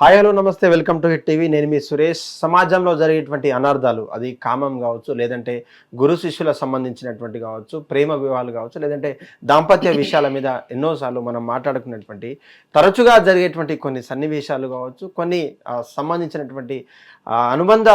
Hi hello నమస్తే welcome to Hit TV. నేను మీ సురేష్. సమాజంలో జరిగేటువంటి అనర్థాలు అది కామం కావచ్చు లేదంటే గురు శిష్యుల సంబంధించినటువంటి కావచ్చు ప్రేమ వివాహాలు కావచ్చు లేదంటే దాంపత్య విషయాల మీద ఎన్నోసార్లు మనం మాట్లాడుకున్నటువంటి తరచుగా జరిగేటువంటి కొన్ని సన్నివేశాలు కావచ్చు కొన్ని సంబంధించినటువంటి అనుబంధ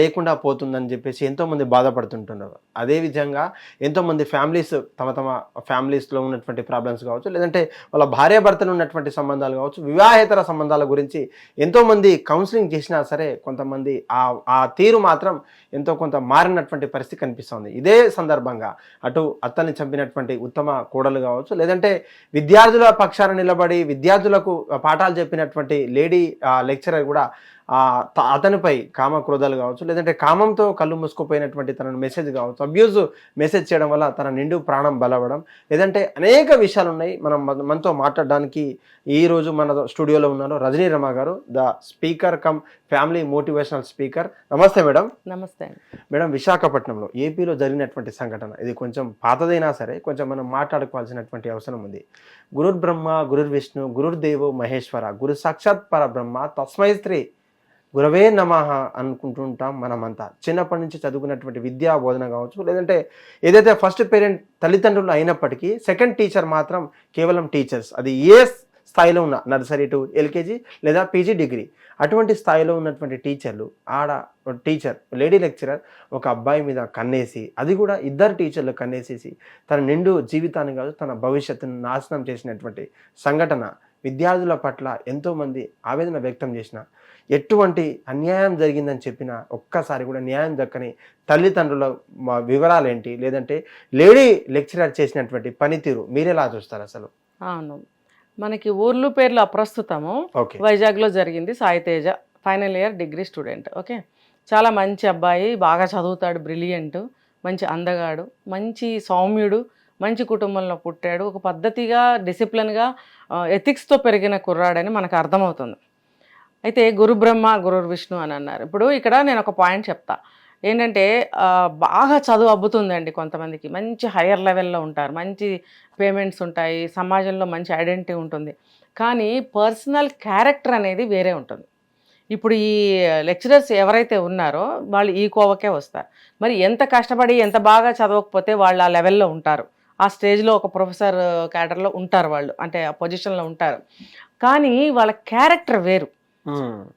లేకుండా పోతుందని చెప్పేసి ఎంతోమంది బాధపడుతుంటున్నారు. అదేవిధంగా ఎంతోమంది ఫ్యామిలీస్ తమ తమ ఫ్యామిలీస్లో ఉన్నటువంటి ప్రాబ్లమ్స్ కావచ్చు లేదంటే వాళ్ళ భార్యాభర్తలు ఉన్నటువంటి సంబంధాలు కావచ్చు వివాహేతర సంబంధాల గురించి ఎంతోమంది కౌన్సిలింగ్ చేసినా సరే కొంతమంది ఆ ఆ తీరు మాత్రం ఎంతో కొంత మారినటువంటి పరిస్థితి కనిపిస్తుంది. ఇదే సందర్భంగా అటు అత్తని చంపినటువంటి ఉత్తమ కోడలు కావచ్చు లేదంటే విద్యార్థుల పక్షాన నిలబడి విద్యార్థులకు పాఠాలు చెప్పినటువంటి లేడీ లెక్చరర్ కూడా అతనిపై కామ క్రోధాలు కావచ్చు లేదంటే కామంతో కళ్ళు మూసుకుపోయినటువంటి తన మెసేజ్ కావచ్చు అబ్యూజ్ మెసేజ్ చేయడం వల్ల తన నిండు ప్రాణం బలవడం లేదంటే అనేక విషయాలు ఉన్నాయి మనం మన- మనతో మాట్లాడడానికి ఈ రోజు మన స్టూడియోలో ఉన్నారు Rajani Rama garu the speaker cum family motivational speaker. నమస్తే మేడం. నమస్తే మేడం విశాఖపట్నంలో ఏపీలో జరిగినటువంటి సంఘటన ఇది కొంచెం పాతదైనా సరే కొంచెం మనం మాట్లాడుకోవాల్సినటువంటి అవసరం ఉంది. గురుర్ బ్రహ్మ గురుర్ విష్ణు గురుర్ దేవో మహేశ్వర గురు సాక్షాత్ పరబ్రహ్మ తస్మై స్త్రీ గురవే నమః అనుకుంటుంటాం మనమంతా. చిన్నప్పటి నుంచి చదువుకున్నటువంటి విద్యా బోధన కావచ్చు లేదంటే ఏదైతే ఫస్ట్ పేరెంట్ తల్లిదండ్రులు అయినప్పటికీ సెకండ్ టీచర్ మాత్రం కేవలం టీచర్స్ అది ఏ స్థాయిలో ఉన్న నర్సరీ టు ఎల్కేజీ లేదా పీజీ డిగ్రీ. అటువంటి స్థాయిలో ఉన్నటువంటి టీచర్లు ఆడ టీచర్ లేడీ లెక్చరర్ ఒక అబ్బాయి మీద కన్నేసి అది కూడా ఇద్దరు టీచర్లు కన్నేసేసి తన నిండు జీవితాన్ని కాదు తన భవిష్యత్తును నాశనం చేసినటువంటి సంఘటన విద్యార్థుల పట్ల ఎంతోమంది ఆవేదన వ్యక్తం చేసిన ఎటువంటి అన్యాయం జరిగిందని చెప్పిన ఒక్కసారి కూడా న్యాయం దక్కని తల్లిదండ్రుల వివరాలు ఏంటి లేదంటే లేడీ లెక్చరర్ చేసినటువంటి పనితీరు మీరెలా చూస్తారు అసలు? అవును. మనకి ఊర్లు పేర్లు అప్రస్తుతము. ఓకే. వైజాగ్లో జరిగింది Sai Teja final year degree student. Okay. చాలా మంచి అబ్బాయి బాగా చదువుతాడు బ్రిలియంట్ మంచి అందగాడు మంచి సౌమ్యుడు మంచి కుటుంబంలో పుట్టాడు. ఒక పద్ధతిగా డిసిప్లిన్గా ఎథిక్స్తో పెరిగిన కుర్రాడని మనకు అర్థమవుతుంది. అయితే గురు బ్రహ్మ గురు విష్ణు అని అన్నారు. ఇప్పుడు ఇక్కడ నేను ఒక పాయింట్ చెప్తా. ఏంటంటే బాగా చదువు అబ్బుతుందండి కొంతమందికి. మంచి హయ్యర్ లెవెల్లో ఉంటారు. మంచి పేమెంట్స్ ఉంటాయి. సమాజంలో మంచి ఐడెంటిటీ ఉంటుంది. కానీ పర్సనల్ క్యారెక్టర్ అనేది వేరే ఉంటుంది. ఇప్పుడు ఈ లెక్చరర్స్ ఎవరైతే ఉన్నారో వాళ్ళు ఈ కోవకే వస్తారు. మరి ఎంత కష్టపడి ఎంత బాగా చదవకపోతే వాళ్ళు ఆ లెవెల్లో ఉంటారు? ఆ స్టేజ్లో ఒక ప్రొఫెసర్ క్యాడర్లో ఉంటారు వాళ్ళు. అంటే ఆ పొజిషన్లో ఉంటారు. కానీ వాళ్ళ క్యారెక్టర్ వేరు.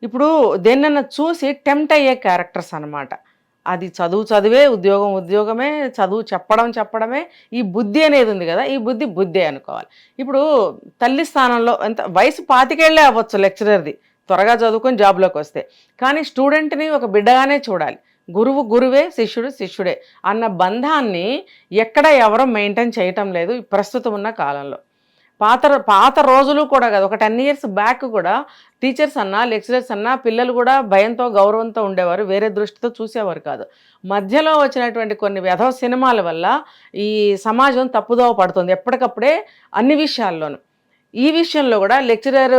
ఇప్పుడు దేన్నన్నా చూసి టెంప్ట్ అయ్యే క్యారెక్టర్స్ అన్నమాట. అది చదువు చదివే ఉద్యోగం ఉద్యోగమే చదువు చెప్పడం చెప్పడమే ఈ బుద్ధి అనేది ఉంది కదా ఈ బుద్ధి బుద్ధి అనుకోవాలి. ఇప్పుడు తల్లి స్థానంలో ఎంత వయసు పాతికేళ్ళే అవ్వచ్చు లెక్చరర్ది త్వరగా చదువుకొని జాబ్లోకి వస్తే. కానీ స్టూడెంట్ని ఒక బిడ్డగానే చూడాలి. గురువు గురువే శిష్యుడు శిష్యుడే అన్న బంధాన్ని ఎక్కడ ఎవరో మెయింటైన్ చేయటం లేదు ప్రస్తుతం ఉన్న కాలంలో. పాత పాత రోజులు కూడా కదా ఒక టెన్ ఇయర్స్ బ్యాక్ కూడా టీచర్స్ అన్నా లెక్చరర్స్ అన్నా పిల్లలు కూడా భయంతో గౌరవంతో ఉండేవారు వేరే దృష్టితో చూసేవారు కాదు. మధ్యలో వచ్చినటువంటి కొన్ని వ్యధవ సినిమాల వల్ల ఈ సమాజం తప్పుదోవ పడుతుంది ఎప్పటికప్పుడే అన్ని విషయాల్లోనూ. ఈ విషయంలో కూడా లెక్చరర్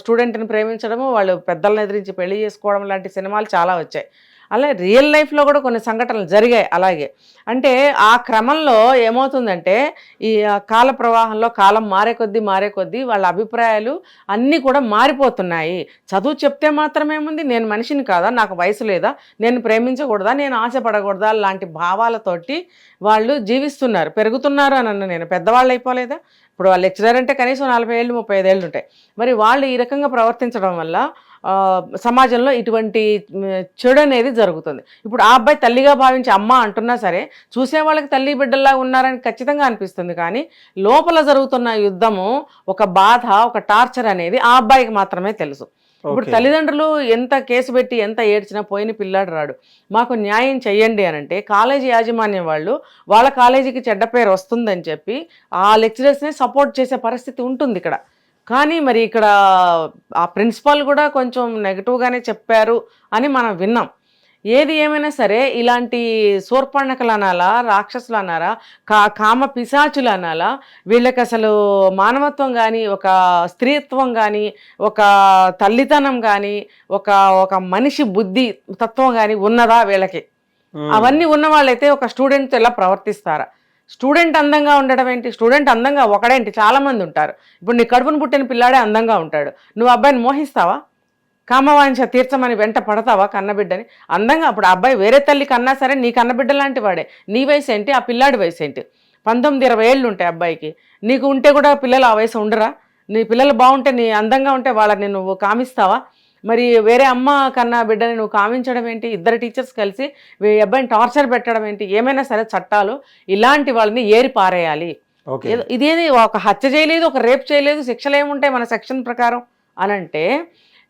స్టూడెంట్ని ప్రేమించడము వాళ్ళు పెద్దలను ఎదిరించి పెళ్ళి చేసుకోవడం లాంటి సినిమాలు చాలా వచ్చాయి. అలా రియల్ లైఫ్లో కూడా కొన్ని సంఘటనలు జరిగాయి అలాగే. అంటే ఆ క్రమంలో ఏమవుతుందంటే ఈ కాల ప్రవాహంలో కాలం మారే కొద్దీ మారే కొద్దీ వాళ్ళ అభిప్రాయాలు అన్నీ కూడా మారిపోతున్నాయి. చదువు చెప్తే మాత్రమేముంది నేను మనిషిని కాదా? నాకు వయసు లేదా? నేను ప్రేమించకూడదా? నేను ఆశపడకూడదా? లాంటి భావాలతోటి వాళ్ళు జీవిస్తున్నారు. పెరుగుతున్నారు అని అన్న నేను పెద్దవాళ్ళు అయిపోలేదా? ఇప్పుడు వాళ్ళు లెక్చరర్ అంటే కనీసం నలభై ఏళ్ళు ముప్పై ఐదు ఏళ్ళు ఉంటాయి. మరి వాళ్ళు ఈ రకంగా ప్రవర్తించడం వల్ల సమాజంలో ఇటువంటి చెడు అనేది జరుగుతుంది. ఇప్పుడు ఆ అబ్బాయి తల్లిగా భావించి అమ్మ అంటున్నా సరే చూసే వాళ్ళకి తల్లి బిడ్డల్లా ఉన్నారని ఖచ్చితంగా అనిపిస్తుంది. కానీ లోపల జరుగుతున్న యుద్ధము ఒక బాధ ఒక టార్చర్ అనేది ఆ అబ్బాయికి మాత్రమే తెలుసు. ఇప్పుడు. తల్లిదండ్రులు ఎంత కేసు పెట్టి ఎంత ఏడ్చినా పోయిన పిల్లాడు రాడు. మాకు న్యాయం చెయ్యండి అని అంటే కాలేజీ యాజమాన్యం వాళ్ళు వాళ్ళ కాలేజీకి చెడ్డ పేరు వస్తుందని చెప్పి ఆ లెక్చరర్స్ని సపోర్ట్ చేసే పరిస్థితి ఉంటుంది ఇక్కడ. కానీ మరి ఇక్కడ ఆ ప్రిన్సిపాల్ కూడా కొంచెం నెగిటివ్గానే చెప్పారు అని మనం విన్నాం. ఏది ఏమైనా సరే ఇలాంటి శూర్పణకలు అనాలా రాక్షసులు అనాలా కా కామ పిశాచులు అనాలా వీళ్ళకి అసలు మానవత్వం కానీ ఒక స్త్రీత్వం కానీ ఒక తల్లితనం కానీ ఒక ఒక మనిషి బుద్ధి తత్వం కానీ ఉన్నదా వీళ్ళకి. అవన్నీ ఉన్న వాళ్ళైతే ఒక స్టూడెంట్తో ఎలా ప్రవర్తిస్తారా? స్టూడెంట్ అందంగా ఉండడం ఏంటి? స్టూడెంట్ అందంగా ఒకడేంటి? చాలామంది ఉంటారు. ఇప్పుడు నీ కడుపును పుట్టిన పిల్లాడే అందంగా ఉంటాడు. నువ్వు అబ్బాయిని మోహిస్తావా? కామవాంఛ తీర్చమని వెంట పడతావా కన్నబిడ్డని? అందంగా అప్పుడు అబ్బాయి వేరే తల్లి కన్నా సరే నీ కన్నబిడ్డ లాంటి వాడే. నీ వయసు ఏంటి? ఆ పిల్లాడి వయసు ఏంటి? పంతొమ్మిది ఇరవై ఏళ్ళు ఉంటాయి అబ్బాయికి. నీకు ఉంటే కూడా పిల్లలు ఆ వయసు ఉండరా? నీ పిల్లలు బాగుంటే నీ అందంగా ఉంటే వాళ్ళని నువ్వు కామిస్తావా? మరి వేరే అమ్మ కన్నా బిడ్డని నువ్వు కామించడం ఏంటి? ఇద్దరు టీచర్స్ కలిసి అబ్బాయిని టార్చర్ పెట్టడం ఏంటి? ఏమైనా సరే చట్టాలు ఇలాంటి వాళ్ళని ఏరి పారేయాలి. ఇదేది ఒక హత్య చేయలేదు ఒక రేప్ చేయలేదు శిక్షలు ఏముంటాయి మన సెక్షన్ ప్రకారం? అని అంటే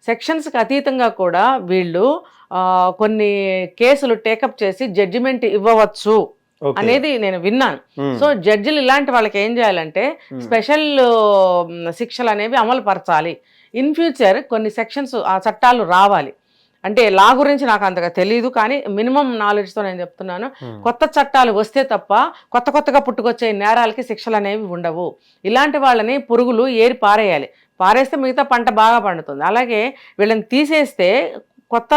సెక్షన్స్కి అతీతంగా కూడా వీళ్ళు కొన్ని కేసులు టేకప్ చేసి జడ్జిమెంట్ ఇవ్వవచ్చు. అనేది నేను విన్నాను. సో జడ్జిలు ఇలాంటి వాళ్ళకి ఏం చేయాలంటే స్పెషల్ శిక్షలు అనేవి అమలు పరచాలి. ఇన్ ఫ్యూచర్ కొన్ని సెక్షన్స్ ఆ చట్టాలు రావాలి. అంటే లా గురించి నాకు అంతగా తెలియదు కానీ మినిమం నాలెడ్జ్తో నేను చెప్తున్నాను. కొత్త చట్టాలు వస్తే తప్ప కొత్త కొత్తగా పుట్టుకొచ్చే నేరాలకి శిక్షలు అనేవి ఉండవు. ఇలాంటి వాళ్ళని పురుగులు ఏరి పారేయాలి. పారేస్తే మిగతా పంట బాగా పండుతుంది. అలాగే వీళ్ళని తీసేస్తే కొత్త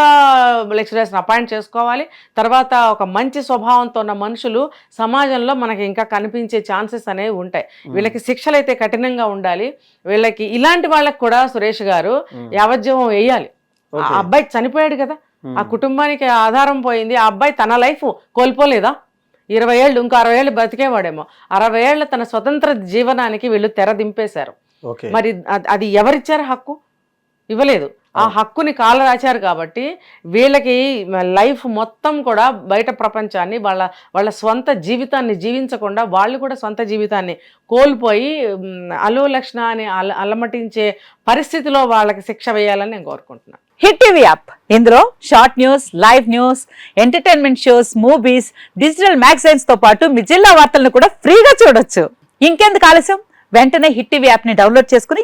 లెక్చరర్స్ని అపాయింట్ చేసుకోవాలి. తర్వాత ఒక మంచి స్వభావంతో ఉన్న మనుషులు సమాజంలో మనకి ఇంకా కనిపించే ఛాన్సెస్ అనేవి ఉంటాయి. వీళ్ళకి శిక్షలు అయితే కఠినంగా ఉండాలి. వీళ్ళకి ఇలాంటి వాళ్ళకి కూడా సురేష్ గారు యావజ్జీవం వేయాలి. అబ్బాయి చనిపోయాడు కదా. ఆ కుటుంబానికి ఆధారం పోయింది. ఆ అబ్బాయి తన లైఫ్ కోల్పోలేదా? ఇరవై ఏళ్ళు ఇంకో అరవై ఏళ్ళు బతికేవాడేమో. అరవై ఏళ్ళ తన స్వతంత్ర జీవనానికి వీళ్ళు తెర దింపేశారు. మరి అది ఎవరిచ్చారు హక్కు? ఇవ్వలేదు. ఆ హక్కుని కాల రాశారు కాబట్టి వీళ్ళకి లైఫ్ మొత్తం కూడా బయట ప్రపంచాన్ని వాళ్ళ వాళ్ళ స్వంత జీవితాన్ని జీవించకుండా వాళ్ళు కూడా స్వంత జీవితాన్ని కోల్పోయి మ్, అలో లక్షణ అని అల అలమటించే పరిస్థితిలో వాళ్ళకి శిక్ష వేయాలని నేను కోరుకుంటున్నాను. Hit TV app. ఇందులో short news live news entertainment shows movies digital మ్యాగజైన్స్తో పాటు మీ జిల్లా వార్తలను కూడా ఫ్రీగా చూడొచ్చు. ఇంకెందుకు ఆలస్యం? వెంటనే హిట్ టీవీ యాప్ని డౌన్లోడ్ చేసుకుని